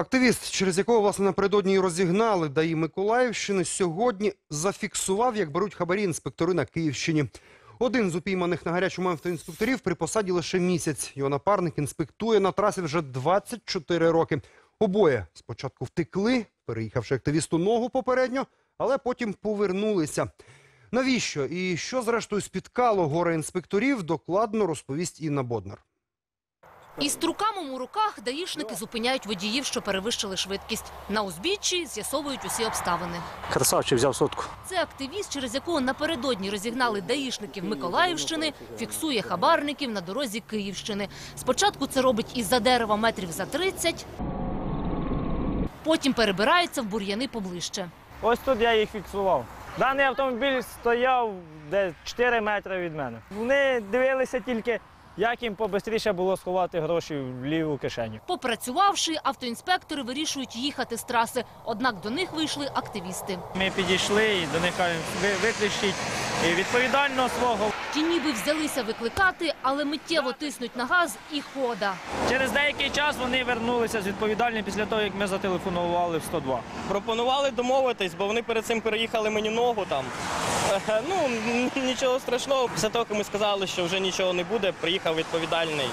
Активіст, через якого власне напередодні і розігнали ДАІ Миколаївщини, сьогодні зафіксував, як беруть хабарі інспектори на Київщині. Один з упійманих на гарячому автоінспекторів при посаді лише місяць. Його напарник інспектує на трасі вже 24 роки. Обоє спочатку втекли, переїхавши активісту ногу попередньо, але потім повернулися. Навіщо і що зрештою спіткало горе інспекторів, докладно розповість Інна Боднар. Із трукамом у руках даїшники зупиняють водіїв, що перевищили швидкість. На узбіччі з'ясовують усі обставини. Красавчик взяв сотку. Це активіст, через якого напередодні розігнали даїшників Миколаївщини, фіксує хабарників на дорозі Київщини. Спочатку це робить із-за дерева метрів за 30, потім перебирається в бур'яни поближче. Ось тут я їх фіксував. Даний автомобіль стояв десь 4 метри від мене. Вони дивилися тільки, як їм побистріше було сховати гроші в ліву кишеню. Попрацювавши, автоінспектори вирішують їхати з траси. Однак до них вийшли активісти. Ми підійшли і до них кажемо, ви виключіть і відповідально свого. Ті ніби взялися викликати, але миттєво тиснуть на газ і хода. Через деякий час вони вернулися з відповідальним після того, як ми зателефонували в 102. Пропонували домовитись, бо вони перед цим переїхали мені ногу там. Ну, нічого страшного. Після того, як ми сказали, що вже нічого не буде, приїхав відповідальний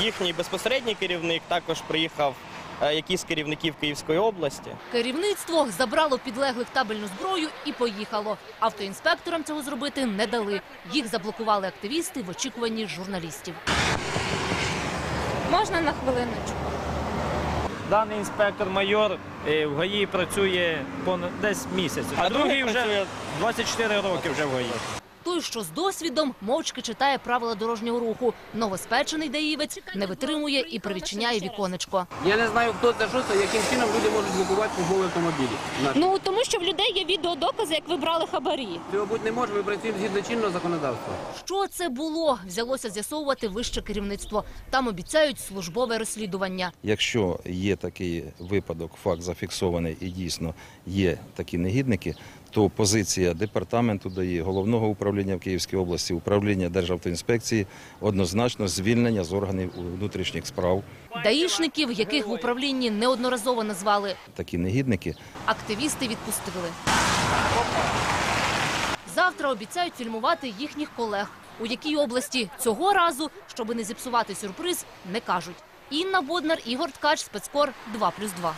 їхній безпосередній керівник, також приїхав е, якийсь з керівників Київської області. Керівництво забрало підлеглих табельну зброю і поїхало. Автоінспекторам цього зробити не дали. Їх заблокували активісти в очікуванні журналістів. Можна на хвилиночку? Даний інспектор майор в ГАІ працює понад десь місяць, а, А другий вже працює 24 роки вже в ГАІ. Той, що з досвідом, мовчки читає правила дорожнього руху. Новоспечений даївець не витримує і привідчиняє віконечко. Я не знаю, хто це, що це, яким чином люди можуть блокувати службові автомобілі. Наші. Ну тому що в людей є відеодокази, як ви брали хабарі. Цього бути не може, ми працюємо згідно чинного законодавства. Що це було? Взялося з'ясовувати вище керівництво. Там обіцяють службове розслідування. Якщо є такий випадок, факт зафіксований і дійсно є такі негідники, то позиція департаменту дає головного управління в Київській області, управління Державтоінспекції однозначно звільнення з органів внутрішніх справ. Даїшників, яких в управлінні неодноразово назвали, Такі негідники активісти відпустили. Завтра обіцяють фільмувати їхніх колег. У якій області цього разу, щоби не зіпсувати сюрприз, не кажуть. Інна Боднар, Ігор Ткач, спецкор 2+,2.